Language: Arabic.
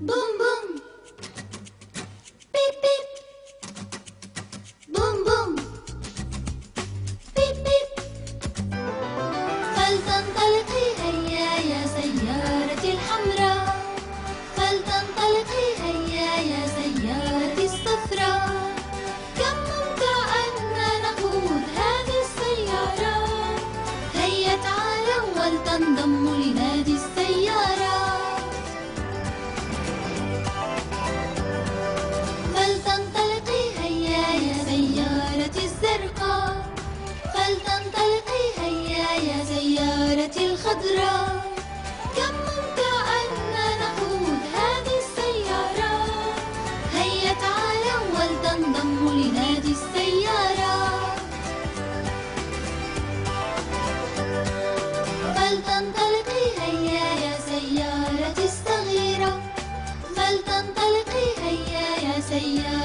بوم بوم بيب بيب بوم بوم بيب بيب فلتنطلقي هيا يا سيارتي الحمراء. فلتنطلقي هيا يا سيارتي الصفراء. كم ممتع أن نقود هذه السيارة. هيا تعالوا ولتنضموا yeah.